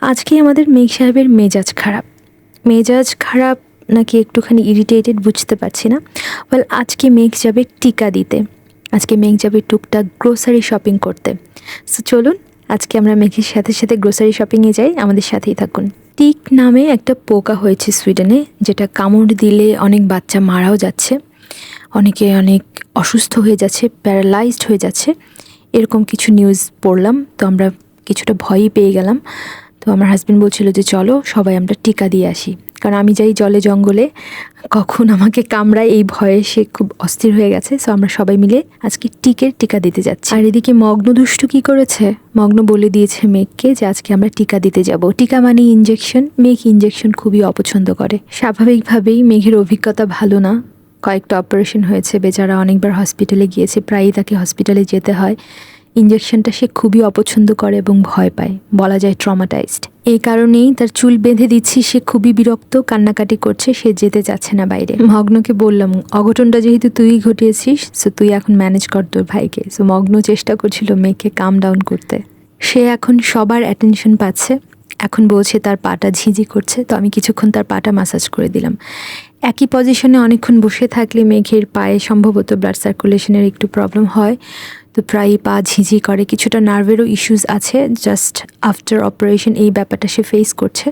আজকে আমাদের মেঘ সাহেবের মেজাজ খারাপ। মেজাজ খারাপ নাকি একটুখানি ইরিটেটেড বুঝতে পারছি না। ওয়েল আজকে মেঘ যাবে টিকা দিতে। আজকে মেঘ যাবে টুকটাক গ্রোসারি শপিং করতে। সো চলুন, আজকে আমরা মেঘের সাথে সাথে গ্রোসারি শপিংয়ে যাই। আমাদের সাথেই থাকুন। টিক নামে একটা পোকা হয়েছে সুইডেনে, যেটা কামড় দিলে অনেক বাচ্চা মারাও যাচ্ছে। অনেকে অনেক অসুস্থ হয়ে যাচ্ছে প্যারালাইজড হয়ে যাচ্ছে। এরকম কিছু নিউজ পড়লাম, তো আমরা কিছুটা ভয়ই পেয়ে গেলাম। তো আমার হাজবেন্ড বলছিল যে, চলো সবাই আমরা টিকা দিয়ে আসি। কারণ আমি যাই জলে জঙ্গলে, কখন আমাকে কামড়ায় এই ভয়ে সে খুব অস্থির হয়ে গেছে। সো আমরা সবাই মিলে আজকে টিকের টিকা দিতে যাচ্ছি। আর এদিকে মগ্ন দুষ্টু কি করেছে? মগ্ন বলে দিয়েছে মেঘকে যে, আজকে আমরা টিকা দিতে যাব। টিকা মানে ইঞ্জেকশন মেঘ ইঞ্জেকশন খুবই অপছন্দ করে। স্বাভাবিকভাবেই মেঘের অভিজ্ঞতা ভালো না। কয়েকটা অপারেশন হয়েছে। বেচারা অনেকবার হসপিটালে গিয়েছে। প্রায়ই তাকে হসপিটালে যেতে হয়। ইঞ্জেকশনটা সে খুবই অপছন্দ করে এবং ভয় পায়, বলা যায় ট্রমাটাইজড এই কারণেই তার চুল বেঁধে দিচ্ছি, সে খুবই বিরক্ত, কান্নাকাটি করছে, সে যেতে চাচ্ছে না বাইরে। মগ্নকে বললাম, অঘটনটা যেহেতু তুই ঘটিয়েছিস সো তুই এখন ম্যানেজ কর তোর ভাইকে। সো মগ্ন চেষ্টা করছিল মেয়েকে কাম ডাউন করতে। সে এখন সবার অ্যাটেনশন পাচ্ছে, এখন বলছে তার পাটা ঝিঝি করছে, তো আমি কিছুক্ষণ তার পাটা মাসাজ করে দিলাম। একই পজিশনে অনেকক্ষণ বসে থাকলে মেঘের পায়ে সম্ভবত ব্লাড সার্কুলেশনের একটু প্রবলেম হয়। তো প্রায়ই পা ঝিঝি করে। কিছুটা নার্ভেরও ইস্যুস আছে জাস্ট আফটার অপারেশন এই ব্যাপারটা সে ফেস করছে।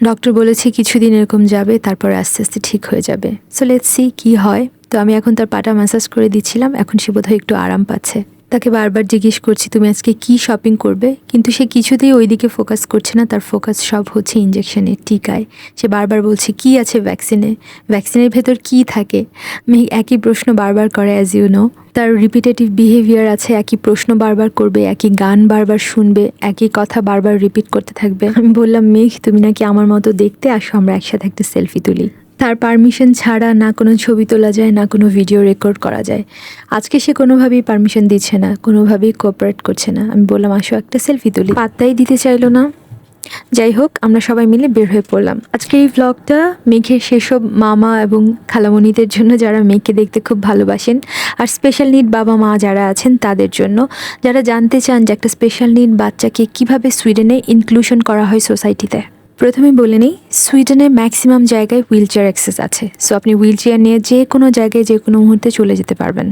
ডক্টর বলেছে কিছুদিন এরকম যাবে, তারপর আস্তে আস্তে ঠিক হয়ে যাবে। সো লেটস সি কী হয়। তো আমি এখন তার পাটা ম্যাসাজ করে দিচ্ছিলাম, এখন সে বোধহয় একটু আরাম পাচ্ছে। তাকে বারবার জিজ্ঞেস করছি, তুমি আজকে কি শপিং করবে? কিন্তু সে কিছুতেই ওইদিকে ফোকাস করছে না। তার ফোকাস সব হচ্ছে ইঞ্জেকশনের টিকায়। সে বারবার বলছে, কি আছে ভ্যাকসিনে ভ্যাকসিনের ভেতর কি থাকে? মেয়ে একই প্রশ্ন বারবার করে অ্যাজ ইউ নো তার রিপিটেটিভ বিহেভিয়ার আছে, একই প্রশ্ন বারবার করবে, একই গান বারবার শুনবে, একই কথা বারবার রিপিট করতে থাকবে। আমি বললাম, মেঘ, তুমি নাকি আমার মতো দেখতে? আসো, আমরা একসাথে একটা সেলফি তুলি। তার পারমিশন ছাড়া না কোনো ছবি তোলা যায়, না কোনো ভিডিও রেকর্ড করা যায়। আজকে সে কোনোভাবেই পারমিশন দিচ্ছে না, কোনোভাবেই কোঅপারেট করছে না। আমি বললাম, আসো একটা সেলফি তুলি। পাত্তাই দিতে চাইলো না। যাই হোক, আমরা সবাই মিলে বের হয়ে পড়লাম। আজকে এই ভ্লগটা মেঘের সেসব মামা এবং খালামণিদের জন্য যারা মেঘকে দেখতে খুব ভালোবাসেন, আর স্পেশাল নিড বাবা মা যারা আছেন তাদের জন্য, যারা জানতে চান যে একটা স্পেশাল নিড বাচ্চাকে কীভাবে সুইডেনে ইনক্লুশন করা হয় সোসাইটিতে প্রথমে বলে নিই সুইডেনে ম্যাক্সিমাম জায়গায় হুইল চেয়ার অ্যাক্সেস আছে। সো আপনি হুইল চেয়ার নিয়ে যে কোনো জায়গায় যে কোনো মুহূর্তে চলে যেতে পারবেন।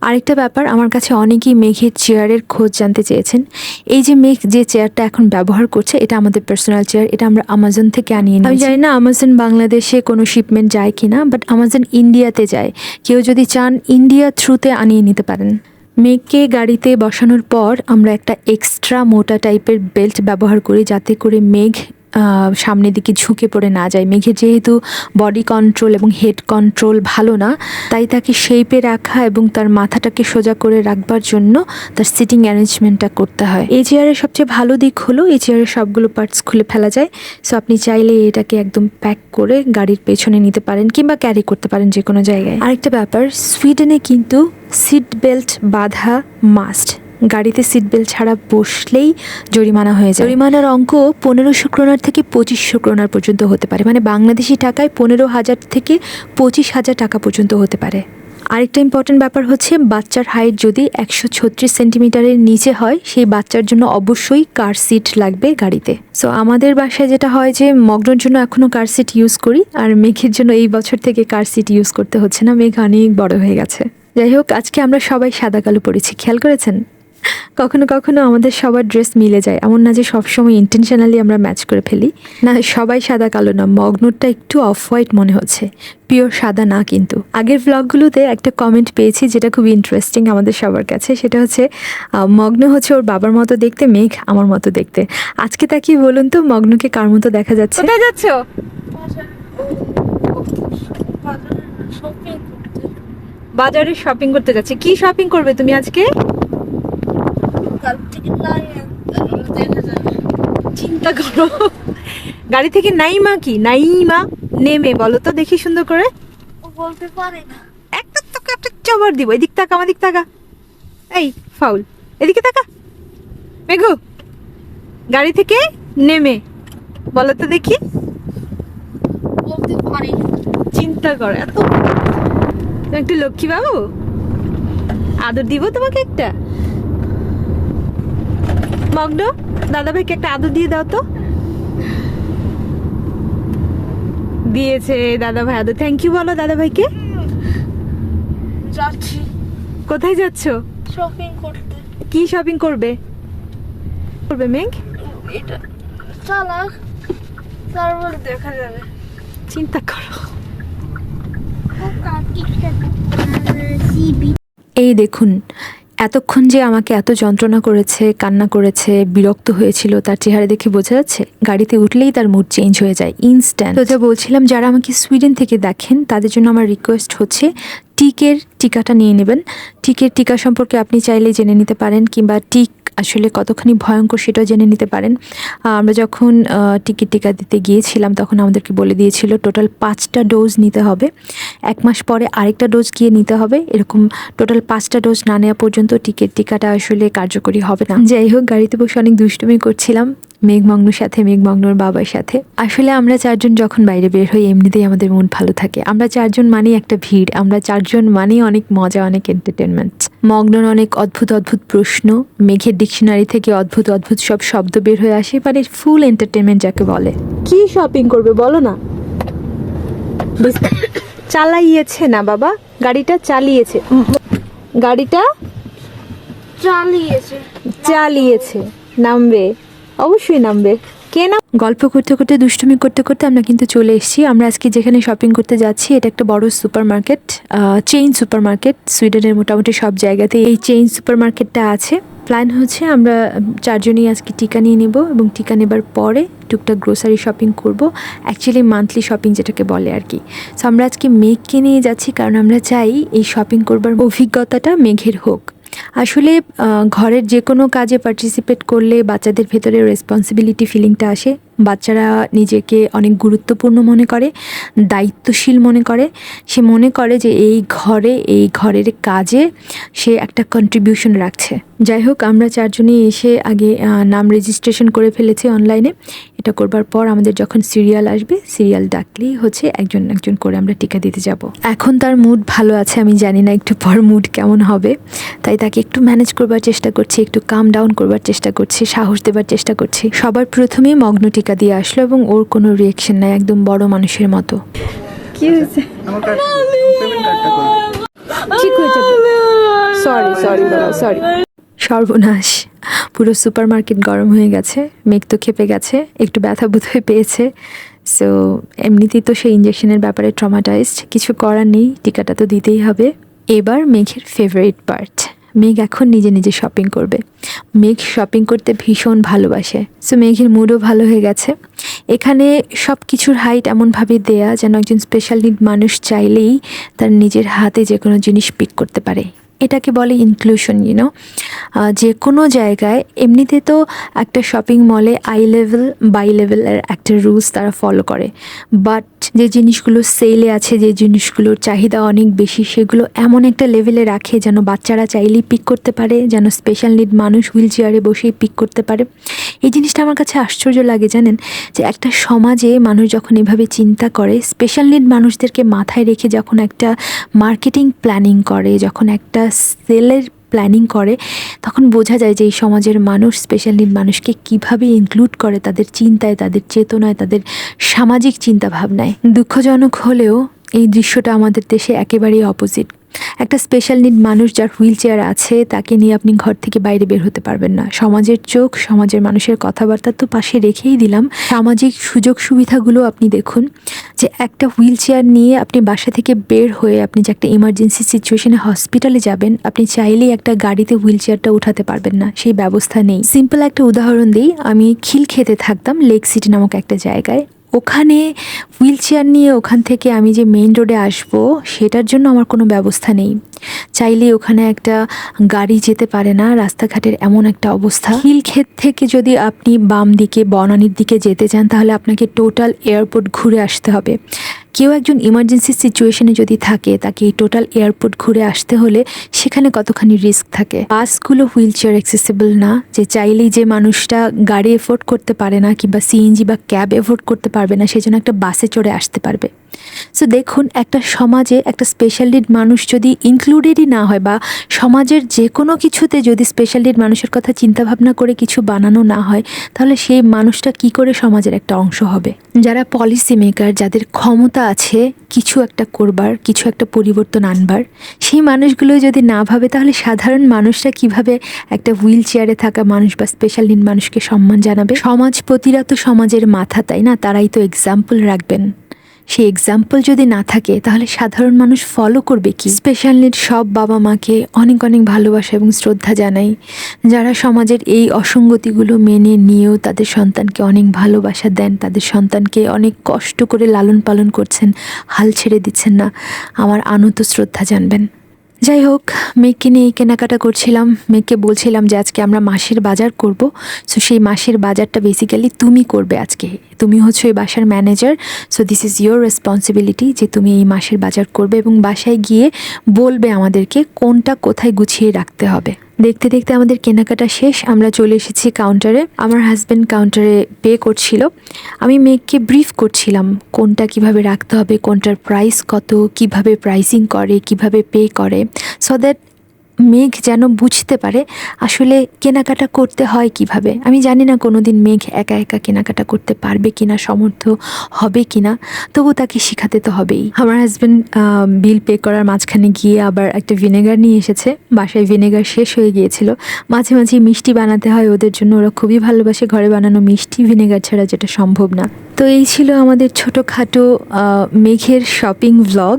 আরেকটা ব্যাপার আমার কাছে অনেকেই মেঘের চেয়ারের খোঁজ জানতে চেয়েছেন। এই যে মেঘ যে চেয়ারটা এখন ব্যবহার করছে এটা আমাদের পার্সোনাল চেয়ার এটা আমরা আমাজন থেকে আনিয়ে আমি জানি না আমাজন বাংলাদেশে কোনো শিপমেন্ট যায় কিনা বাট আমাজন ইন্ডিয়াতে যায়। কেউ যদি চান ইন্ডিয়া থ্রুতে আনিয়ে নিতে পারেন। মেঘকে গাড়িতে বসানোর পর আমরা একটা এক্সট্রা মোটা টাইপের বেল্ট ব্যবহার করি যাতে করে মেঘ সামনের দিকে ঝুঁকে পড়ে না যায়। মেঘে যেহেতু বডি কন্ট্রোল এবং হেড কন্ট্রোল ভালো না, তাই তাকে শেপে রাখা এবং তার মাথাটাকে সোজা করে রাখবার জন্য তার সিটিং অ্যারেঞ্জমেন্টটা করতে হয়। এই চেয়ারের সবচেয়ে ভালো দিক হলো, এই চেয়ারের সবগুলো পার্টস খুলে ফেলা যায়। সো আপনি চাইলে এটাকে একদম প্যাক করে গাড়ির পেছনে নিতে পারেন কিংবা ক্যারি করতে পারেন যে কোনো জায়গায়। আরেকটা ব্যাপার সুইডেনে কিন্তু সিট বেল্ট বাঁধা মাস্ট গাড়িতে সিট বেল্ট ছাড়া বসলেই জরিমানা হয়ে যায়। জরিমানার অঙ্ক পনেরোশো ক্রোনার থেকে পঁচিশশো ক্রোনার পর্যন্ত হতে পারে। মানে বাংলাদেশি টাকায় পনেরো হাজার থেকে পঁচিশ হাজার টাকা পর্যন্ত হতে পারে। আরেকটা ইম্পর্টেন্ট ব্যাপার হচ্ছে, বাচ্চার হাইট যদি একশো ছত্রিশ সেন্টিমিটারের নিচে হয়, সেই বাচ্চার জন্য অবশ্যই কার সিট লাগবে গাড়িতে। সো আমাদের বাসায় যেটা হয় যে, মগ্নর জন্য এখনও কার সিট ইউজ করি, আর মেঘের জন্য এই বছর থেকে কার সিট ইউজ করতে হচ্ছে না। মেঘ অনেক বড় হয়ে গেছে। যাই হোক, আজকে আমরা সবাই সাদা কালো পরেছি। খেয়াল করেছেন? কখনো কখনো আমাদের সবার ড্রেস মিলে যায়। এমন না যে সবসময় ইন্টেনশনালি আমরা ম্যাচ করে ফেলি। না, সবাই সাদা, কালো না। মগ্নরটা একটু অফ হোয়াইট মনে হচ্ছে। পিওর সাদা না কিন্তু। আগের ব্লগগুলোতে একটা কমেন্ট পেয়েছি যেটা খুব ইন্টারেস্টিং আমাদের সবার কাছে। সেটা হচ্ছে মগ্ন হচ্ছে ওর বাবার মতো দেখতে, মেঘ আমার মতো দেখতে। আজকে তা কি বলুন তো, মগ্নকে কার মতো দেখা যাচ্ছে? কোথায় যাচ্ছ? বাজারে শপিং করতে যাচ্ছে। কি শপিং করবে তুমি আজকে? চিন্তা করো। গাড়ি থেকে নাইমা কি? নাইমা নেমে বলো তো দেখি সুন্দর করে। বলতে পারে না। একটা তোকে একটা চবর দিব। এদিক তাকা আমার দিক তাকা। এই ফাউল। এদিকে তাকা। মেঘু গাড়ি থেকে নেমে বলো তো দেখি। বলতে পারে চিন্তা করে এত একটু লক্ষ্মী বাবু আদর দিব তোমাকে একটা? মগ্ন? দাদাভাইকে একটা আদর দিয়ে দাও তো। দিয়েছে দাদা ভাই আদর। থ্যাংক ইউ বলো দাদাভাইকে। যাচ্ছি। কোথায় যাচ্ছ? শপিং করতে। কি শপিং করবে? করবে মেঘ? এটা চালাক তারপর দেখা যাবে। চিন্তা করো। এই দেখুন এতক্ষণ যে আমাকে এত যন্ত্রণা করেছে, কান্না করেছে, বিরক্ত হয়েছিল, তার চেহারা দেখে বোঝা যাচ্ছে গাড়িতে উঠলেই তার মুড চেঞ্জ হয়ে যায় ইনস্ট্যান্ট তো যা বলছিলাম, যারা আমাকে সুইডেন থেকে দেখেন, তাদের জন্য আমার রিকোয়েস্ট হচ্ছে টিকের টিকাটা নিয়ে নেবেন। টিকের টিকা সম্পর্কে আপনি চাইলে জেনে নিতে পারেন কিংবা টিক আসলে কতখানি ভয়ঙ্কর সেটাও জেনে নিতে পারেন। আমরা যখন টিকিট টিকা দিতে গিয়েছিলাম তখন আমাদেরকে বলে দিয়েছিল টোটাল পাঁচটা ডোজ নিতে হবে। এক মাস পরে আরেকটা ডোজ গিয়ে নিতে হবে। এরকম টোটাল পাঁচটা ডোজ না নেওয়া পর্যন্ত টিকিট টিকাটা আসলে কার্যকরী হবে না। যাই হোক, গাড়িতে বসে অনেক দুষ্টুমি করছিলাম, মেঘমগ্নর সাথে, মেঘমগ্নর বাবার সাথে। আসলে আমরা চারজন যখন বাইরে বের হই, এমনিতেই আমাদের মন ভালো থাকে। আমরা চারজন মানেই একটা ভিড়। আমরা চারজন মানেই অনেক মজা অনেক এন্টারটেনমেন্ট মগ্নর অনেক অদ্ভুত অদ্ভুত প্রশ্ন মেঘের ডিকশনারি থেকে অদ্ভুত অদ্ভুত সব শব্দ বের হয়ে আসে মানে ফুল এন্টারটেনমেন্ট যাকে বলে। কি শপিং করবে বলো না? চালাইয়েছে না বাবা গাড়িটা চালিয়েছে। গাড়িটা চালিয়েছে। চালিয়েছে। নামবে। অবশ্যই নামবে। কে নাম গল্প করতে করতে, দুষ্টুমি করতে করতে আমরা কিন্তু চলে এসেছি। আমরা আজকে যেখানে শপিং করতে যাচ্ছি, এটা একটা বড় supermarket chain supermarket সুইডেনের মোটামুটি সব জায়গাতে এই চেইন সুপার মার্কেটটা আছে। প্ল্যান হচ্ছে আমরা চারজনই আজকে টিকা নিয়ে নেব এবং টিকা নেবার পরে টুকটাক গ্রোসারি শপিং করব অ্যাকচুয়ালি মান্থলি শপিং যেটাকে বলে আর কি। সো আমরা আজকে মেঘকে নিয়ে যাচ্ছি, কারণ আমরা চাই এই শপিং করবার অভিজ্ঞতাটা মেঘের হোক। আসলে ঘরের যে কোনো কাজে পার্টিসিপেট করলে বাচ্চাদের ভেতরে রেসপন্সিবিলিটি ফিলিংটা আসে। বাচ্চারা নিজেকে অনেক গুরুত্বপূর্ণ মনে করে, দায়িত্বশীল মনে করে। সে মনে করে যে এই ঘরে, এই ঘরের কাজে সে একটা কন্ট্রিবিউশন রাখছে। যাই হোক, আমরা চারজনই এসে আগে নাম রেজিস্ট্রেশন করে ফেলেছি অনলাইনে এটা করবার পর আমাদের যখন সিরিয়াল আসবে সিরিয়াল ডাকলেই হচ্ছে একজন একজন করে আমরা টিকা দিতে যাব। এখন তার মুড ভালো আছে, আমি জানি না একটু পর মুড কেমন হবে। তাই তাকে একটু ম্যানেজ করবার চেষ্টা করছি, একটু কাম ডাউন করবার চেষ্টা করছি, সাহস দেবার চেষ্টা করছি। সবার প্রথমে মগ্ন টিকা দিয়ে আসলো এবং ওর কোনো রিয়েকশন নাই একদম বড় মানুষের মতো। কি হয়েছে? ঠিক হয়ে যাবে সরি সরি বাবা সরি সর্বনাশ। পুরো সুপার মার্কেট গরম হয়ে গেছে মেঘ তো খেপে গেছে একটু ব্যথা বোধ হয়ে পেয়েছে। সো এমনিতেই তো সেই ইঞ্জেকশনের ব্যাপারে ট্রমাটাইজড কিছু করার নেই টিকাটা তো দিতেই হবে। এবার মেঘের ফেভারিট পার্ট মেঘ এখন নিজে নিজে শপিং করবে। মেঘ শপিং করতে ভীষণ ভালোবাসে। সো মেঘের মুডও ভালো হয়ে গেছে। এখানে সব কিছুর হাইট এমনভাবে দেয়া যেন একজন স্পেশাল নিড মানুষ চাইলেই তার নিজের হাতে যে কোনো জিনিস পিক করতে পারে। এটাকে বলে ইনক্লুশন ইউনো যে কোনো জায়গায় এমনিতে তো একটা শপিং মলে আই লেভেল বাই লেভেলের একটা রুলস তারা ফলো করে। বাট যে জিনিসগুলো সেলে আছে, যে জিনিসগুলোর চাহিদা অনেক বেশি, সেগুলো এমন একটা লেভেলে রাখে যেন বাচ্চারা চাইলেই পিক করতে পারে, যেন স্পেশাল নিড মানুষ হুইল চেয়ারে বসেই পিক করতে পারে। এই জিনিসটা আমার কাছে আশ্চর্য লাগে, জানেন? যে একটা সমাজে মানুষ যখন এভাবে চিন্তা করে স্পেশাল নিড মানুষদেরকে মাথায় রেখে যখন একটা মার্কেটিং প্ল্যানিং করে, যখন একটা সেলের প্ল্যানিং করে, তখন বোঝা যায় যে এই সমাজের মানুষ স্পেশাল নিড মানুষকে কীভাবে ইনক্লুড করে তাদের চিন্তায়, তাদের চেতনায়, তাদের সামাজিক চিন্তা ভাবনায় দুঃখজনক হলেও এই দৃশ্যটা আমাদের দেশে একেবারেই অপোজিট একটা স্পেশাল নিড মানুষ যার হুইল চেয়ার আছে, তাকে নিয়ে আপনি ঘর থেকে বাইরে বের হতে পারবেন না। সমাজের চোখ, সমাজের মানুষের কথাবার্তা তো পাশে রেখেই দিলাম। সামাজিক সুযোগ সুবিধাগুলো আপনি দেখুন যে একটা হুইল চেয়ার নিয়ে আপনি বাসা থেকে বের হয়ে আপনি যে একটা ইমার্জেন্সি সিচুয়েশনে হসপিটালে যাবেন, আপনি চাইলেই একটা গাড়িতে হুইল চেয়ারটা উঠাতে পারবেন না। সেই ব্যবস্থা নেই। সিম্পল একটা উদাহরণ দিই। আমি খিল খেতে থাকতাম লেক সিটি নামক একটা জায়গায়। ওখানে হুইল চেয়ার নিয়ে ওখান থেকে আমি যে মেইন রোডে আসব, সেটার জন্য আমার কোনো ব্যবস্থা নেই। চাইলে ওখানে একটা গাড়ি যেতে পারে না, রাস্তাঘাটের এমন একটা অবস্থা। ক্ষেত থেকে যদি আপনি বাম দিকে, বনানির দিকে যেতে চান, তাহলে আপনাকে টোটাল এয়ারপোর্ট ঘুরে আসতে হবে। কেউ একজন ইমার্জেন্সি সিচুয়েশনে যদি থাকে, তাকে এই টোটাল এয়ারপোর্ট ঘুরে আসতে হলে সেখানে কতখানি রিস্ক থাকে? বাসগুলো হুইল চেয়ার অ্যাক্সেসিবল না, যে চাইলেই যে মানুষটা গাড়ি এফোর্ড করতে পারে না কিংবা সিএনজি বা ক্যাব এফোর্ড করতে পারবে না, সেজন্য একটা বাসে চড়ে আসতে পারবে। সো দেখুন, একটা সমাজে একটা স্পেশাল নিড মানুষ যদি ইনক্লুডেডই না হয় বা সমাজের যে কোনো কিছুতে যদি স্পেশাল নিড মানুষের কথা চিন্তা ভাবনা করে কিছু বানানো না হয়, তাহলে সেই মানুষটা কি করে সমাজের একটা অংশ হবে? যারা পলিসি মেকার যাদের ক্ষমতা আছে কিছু একটা করবার, কিছু একটা পরিবর্তন আনবার। সেই মানুষগুলো যদি না ভাবে, তাহলে সাধারণ মানুষরা কীভাবে একটা হুইল চেয়ারে থাকা মানুষ বা স্পেশাল নিন মানুষকে সম্মান জানাবে? সমাজ সমাজপতিরা তো সমাজের মাথা, তাই না? তারাই তো এক্সাম্পল রাখবেন। সেই এক্সাম্পল যদি না থাকে, তাহলে সাধারণ মানুষ ফলো করবে কি? স্পেশাল নিড সব বাবা মাকে অনেক অনেক ভালোবাসা এবং শ্রদ্ধা জানাই। যারা সমাজের এই অসঙ্গতিগুলো মেনে নিয়েও তাদের সন্তানকে অনেক ভালোবাসা দেন, তাদের সন্তানকে অনেক কষ্ট করে লালন পালন করছেন, হাল ছেড়ে দিচ্ছেন না। আমার আনত শ্রদ্ধা জানবেন। যাই হোক, মেয়েকে নিয়ে কেনাকাটা করছিলাম। মেয়েকে বলছিলাম যে আজকে আমরা মাসের বাজার করব। সো সেই মাসের বাজারটা বেসিক্যালি তুমি করবে আজকে। তুমি হচ্ছে এই বাসার manager so this is your responsibility যে তুমি এই মাসের বাজার করবে এবং বাসায় গিয়ে বলবে আমাদেরকে কোনটা কোথায় গুছিয়ে রাখতে হবে। দেখতে দেখতে আমাদের কেনাকাটা শেষ, আমরা চলে এসেছি কাউন্টারে আমার হাজব্যান্ড কাউন্টারে পে করছিল। আমি মেয়েকে ব্রিফ করছিলাম, কোনটা কীভাবে রাখতে হবে, কোনটার প্রাইস কত, কীভাবে প্রাইসিং করে, কীভাবে পে করে। সো দ্যাট মেঘ যেন বুঝতে পারে আসলে কেনাকাটা করতে হয় কীভাবে। আমি জানি না কোনো দিন মেঘ একা একা কেনাকাটা করতে পারবে কিনা, সমর্থ হবে কিনা, তবু তাকে শেখাতে তো হবেই। আমার হাজব্যান্ড বিল পে করার মাঝখানে গিয়ে আবার একটা ভিনেগার নিয়ে এসেছে। বাসায় ভিনেগার শেষ হয়ে গিয়েছিল। মাঝে মাঝে মিষ্টি বানাতে হয়, ওদের জন্য ওরা খুবই ভালোবাসে ঘরে বানানো মিষ্টি ভিনেগার ছাড়া যেটা সম্ভব না। তো এই ছিল আমাদের ছোটোখাটো মেঘের শপিং ভ্লগ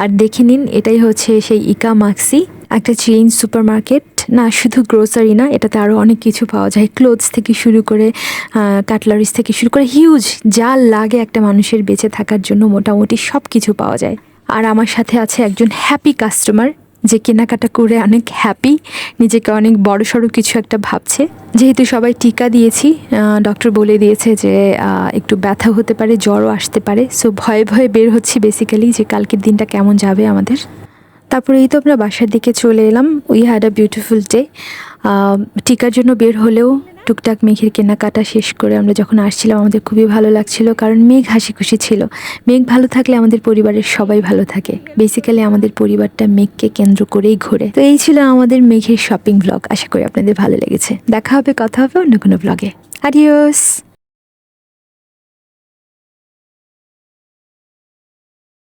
আর দেখে নিন, এটাই হচ্ছে সেই ইকা মাক্সি একটা চেইন সুপার মার্কেট না, শুধু গ্রোসারি না, এটাতে আরও অনেক কিছু পাওয়া যায়। ক্লোথস থেকে শুরু করে কাটলারিস থেকে শুরু করে হিউজ যা লাগে একটা মানুষের বেঁচে থাকার জন্য মোটামুটি সব কিছু পাওয়া যায়। আর আমার সাথে আছে একজন হ্যাপি কাস্টমার যে কেনাকাটা করে অনেক হ্যাপি নিজেকে অনেক বড় সড়ো কিছু একটা ভাবছে। যেহেতু সবাই টিকা দিয়েছি ডক্টর বলে দিয়েছে যে একটু ব্যথা হতে পারে, জ্বরও আসতে পারে। সো ভয়ে ভয়ে বের হচ্ছি বেসিক্যালি যে কালকের দিনটা কেমন যাবে আমাদের। তারপরে এই তো আমরা বাসার দিকে চলে এলাম। We had a beautiful day টিকার জন্য বের হলেও টুকটাক মেঘের কেনাকাটা শেষ করে আমরা যখন আসছিলাম, আমাদের খুবই ভালো লাগছিল কারণ মেঘ হাসি খুশি ছিল। মেঘ ভালো থাকলে আমাদের পরিবারের সবাই ভালো থাকে। বেসিক্যালি আমাদের পরিবারটা মেঘকে কেন্দ্র করেই ঘোরে। তো এই ছিল আমাদের মেঘের শপিং ব্লগ আশা করি আপনাদের ভালো লেগেছে। দেখা হবে, কথা হবে অন্য কোনো ব্লগে আডিওস